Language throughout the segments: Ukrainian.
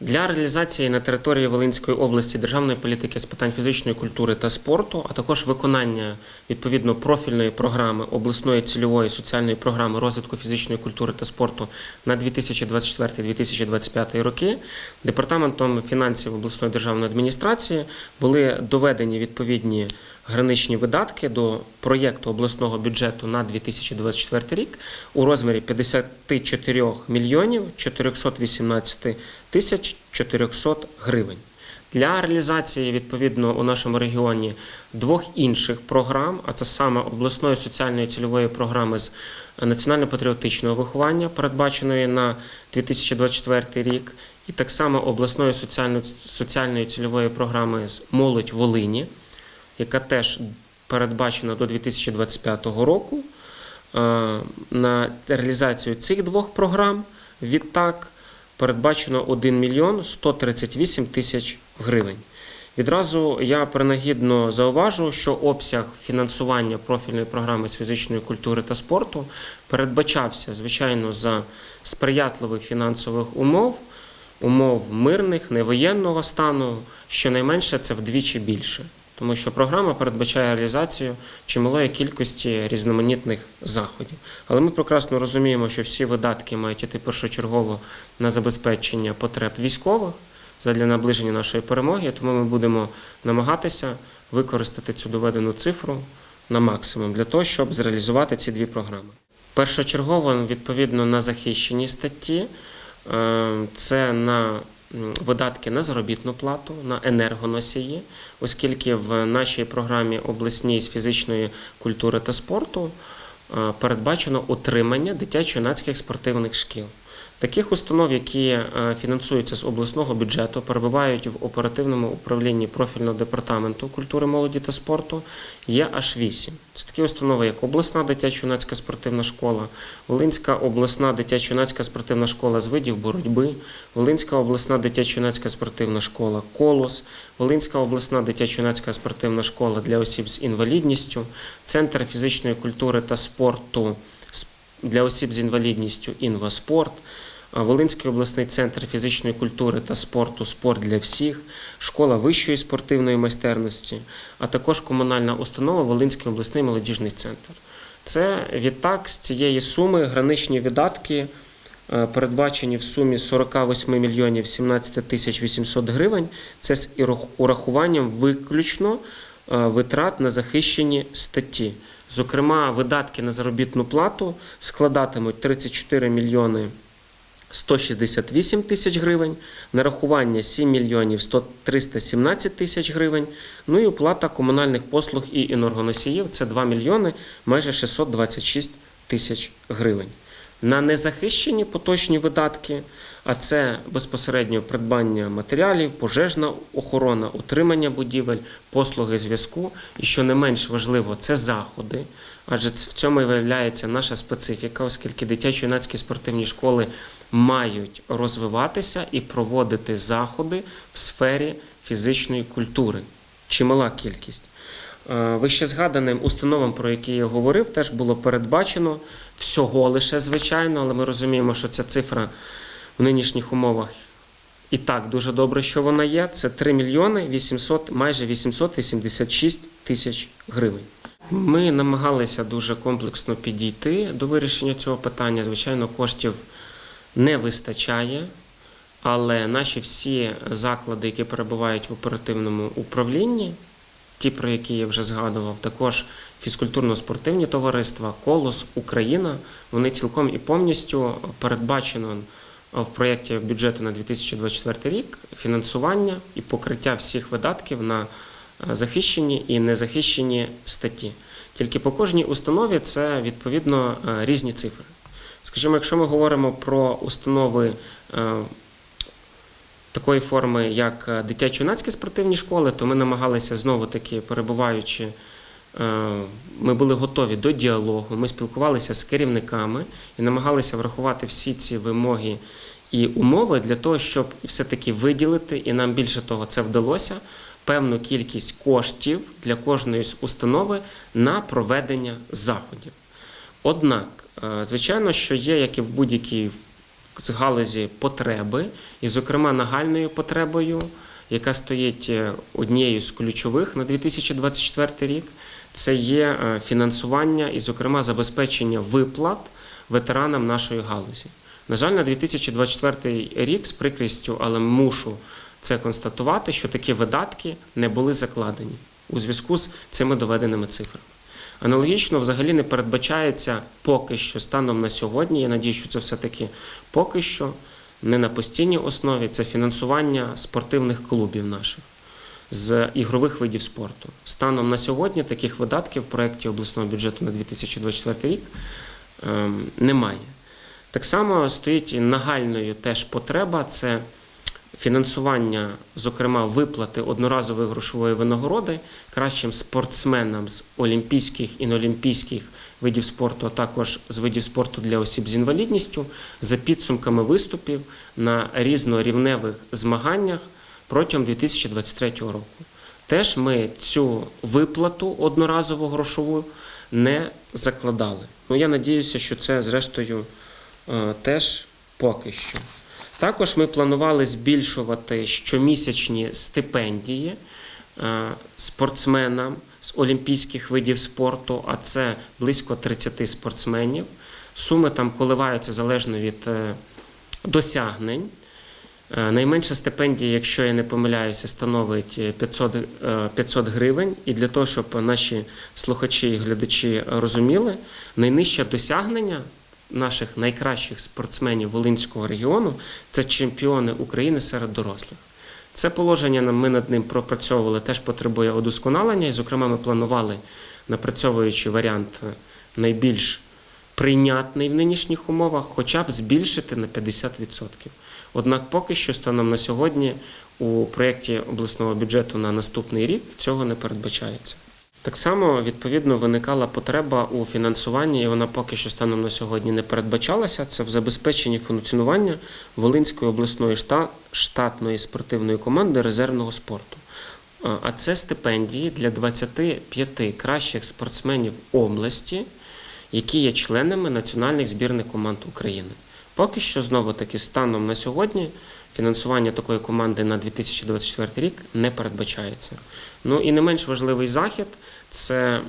Для реалізації на території Волинської області державної політики з питань фізичної культури та спорту, а також виконання відповідно профільної програми обласної цільової соціальної програми розвитку фізичної культури та спорту на 2024-2025 роки департаментом фінансів обласної державної адміністрації були доведені відповідні граничні видатки до проєкту обласного бюджету на 2024 рік у розмірі 54 мільйонів 418 тисяч 400 гривень. Для реалізації відповідно у нашому регіоні двох інших програм, а це саме обласної соціальної цільової програми з національно-патріотичного виховання, передбаченої на 2024 рік, і так само обласної соціально- соціальної цільової програми з молодь Волині, яка теж передбачена до 2025 року. Е, На реалізацію цих двох програм відтак передбачено 1 мільйон 138 тисяч гривень. Відразу я принагідно зауважу, що обсяг фінансування профільної програми з фізичної культури та спорту передбачався, звичайно, за сприятливих фінансових умов, умов мирних, невоєнного стану, щонайменше це вдвічі більше. Тому що програма передбачає реалізацію чималої кількості різноманітних заходів. Але ми прекрасно розуміємо, що всі видатки мають іти першочергово на забезпечення потреб військових задля наближення нашої перемоги. Тому ми будемо намагатися використати цю доведену цифру на максимум для того, щоб зреалізувати ці дві програми. Першочергово, відповідно на захищені статті, е, це на видатки на заробітну плату, на енергоносії, оскільки в нашій програмі обласній з фізичної культури та спорту е, передбачено утримання дитячо-юнацьких спортивних шкіл. Таких установ, які е, фінансуються з обласного бюджету, перебувають в оперативному управлінні профільного департаменту культури, молоді та спорту, є аж вісім. Це такі установи, як обласна дитячо-юнацька спортивна школа, Волинська обласна дитячо-юнацька спортивна школа з видів боротьби, Волинська обласна дитячо-юнацька спортивна школа Колос, Волинська обласна дитячо-юнацька спортивна школа для осіб з інвалідністю, Центр фізичної культури та спорту для осіб з інвалідністю Інваспорт. Волинський обласний центр фізичної культури та спорту Спорт для всіх, школа вищої спортивної майстерності, а також комунальна установа Волинський обласний молодіжний центр. Це відтак з цієї суми граничні видатки е, передбачені в сумі 48 мільйонів 17 тисяч 800 гривень. Це з урахуванням виключно е, витрат на захищені статті. Зокрема, видатки на заробітну плату складатимуть 34 мільйони 168 тисяч гривень, нарахування 7 мільйонів 100 317 тисяч гривень, ну і оплата комунальних послуг і енергоносіїв це 2 мільйони майже 626 тисяч гривень. На незахищені поточні видатки, а це безпосередньо придбання матеріалів, пожежна охорона, утримання будівель, послуги зв'язку. І що не менш важливо, це заходи. Адже в цьому і виявляється наша специфіка, оскільки дитячо-юнацькі спортивні школи мають розвиватися і проводити заходи в сфері фізичної культури. Чимала кількість. Е, Вище згаданим установам, про які я говорив, теж було передбачено всього лише, звичайно, але ми розуміємо, що ця цифра в нинішніх умовах і так дуже добре, що вона є. Це 3 мільйони 800, майже 886 тисяч гривень. Ми намагалися дуже комплексно підійти до вирішення цього питання. Звичайно, коштів не вистачає, але наші всі заклади, які перебувають в оперативному управлінні, ті, про які я вже згадував, також фізкультурно-спортивні товариства, Колос, Україна, вони цілком і повністю передбачено в проєкті бюджету на 2024 рік фінансування і покриття всіх видатків на е, захищені і незахищені статті. Тільки по кожній установі це відповідно е, різні цифри. Скажімо, якщо ми говоримо про установи е, такої форми, як е, дитячо-юнацькі спортивні школи, то ми намагалися знову таки перебуваючи. е, Ми були готові до діалогу, ми спілкувалися з керівниками і намагалися врахувати всі ці вимоги і умови для того, щоб все-таки виділити, і нам більше того це вдалося, певну кількість коштів для кожної з установи на проведення заходів. Однак, звичайно, що є, як і в будь-якій галузі потреби, і, зокрема, нагальною потребою, яка стоїть е, однією з ключових на 2024 рік, це є е, фінансування і, зокрема, забезпечення виплат ветеранам нашої галузі. На жаль, на 2024 рік з прикрістю, але мушу це констатувати, що такі видатки не були закладені у зв'язку з цими доведеними цифрами. Аналогічно, взагалі не передбачається поки що станом на сьогодні. Я надію, що це все-таки поки що не на постійній основі. Це фінансування спортивних клубів наших з ігрових видів спорту. Станом на сьогодні таких видатків в проєкті обласного бюджету на 2024 рік ем, немає. Так само стоїть нагальною теж потреба це фінансування, зокрема, виплати одноразової грошової винагороди кращим спортсменам з олімпійських і неолімпійських видів спорту, а також з видів спорту для осіб з інвалідністю за підсумками виступів на різнорівневих змаганнях протягом 2023 року. Теж ми цю виплату одноразову грошову не закладали. Ну, я надіюся, що це, зрештою, е, теж поки що. Також ми планували збільшувати щомісячні стипендії е, спортсменам з олімпійських видів спорту, а це близько 30 спортсменів. Суми там коливаються залежно від е, досягнень. Е, Найменша стипендія, якщо я не помиляюся, становить е, 500, е, 500 гривень. І для того, щоб наші слухачі і глядачі розуміли, найнижче досягнення наших найкращих спортсменів Волинського регіону це чемпіони України серед дорослих. Це положення ми над ним пропрацьовували, теж потребує удосконалення. І, зокрема, ми планували, напрацьовуючи варіант е, найбільш прийнятний в нинішніх умовах, хоча б збільшити на 50%. Однак поки що станом на сьогодні у проєкті обласного бюджету на наступний рік цього не передбачається. Так само відповідно виникала потреба у фінансуванні, і вона поки що станом на сьогодні не передбачалася. Це в забезпеченні функціонування Волинської обласної шта- штатної спортивної команди резервного спорту. А це стипендії для 25 кращих спортсменів області, які є членами національних збірних команд України. Поки що знову таки станом на сьогодні фінансування такої команди на 2024 рік не передбачається. Ну і не менш важливий захід це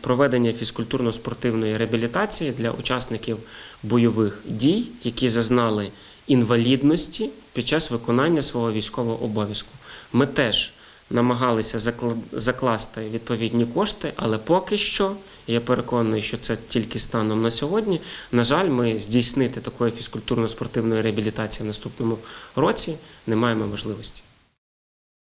проведення фізкультурно-спортивної реабілітації для учасників бойових дій, які зазнали інвалідності під час виконання свого військового обов'язку. Ми теж намагалися закла- закласти відповідні кошти, але поки що, я переконаний, що це тільки станом на сьогодні. На жаль, ми здійснити такої фізкультурно-спортивної реабілітації в наступному році не маємо можливості.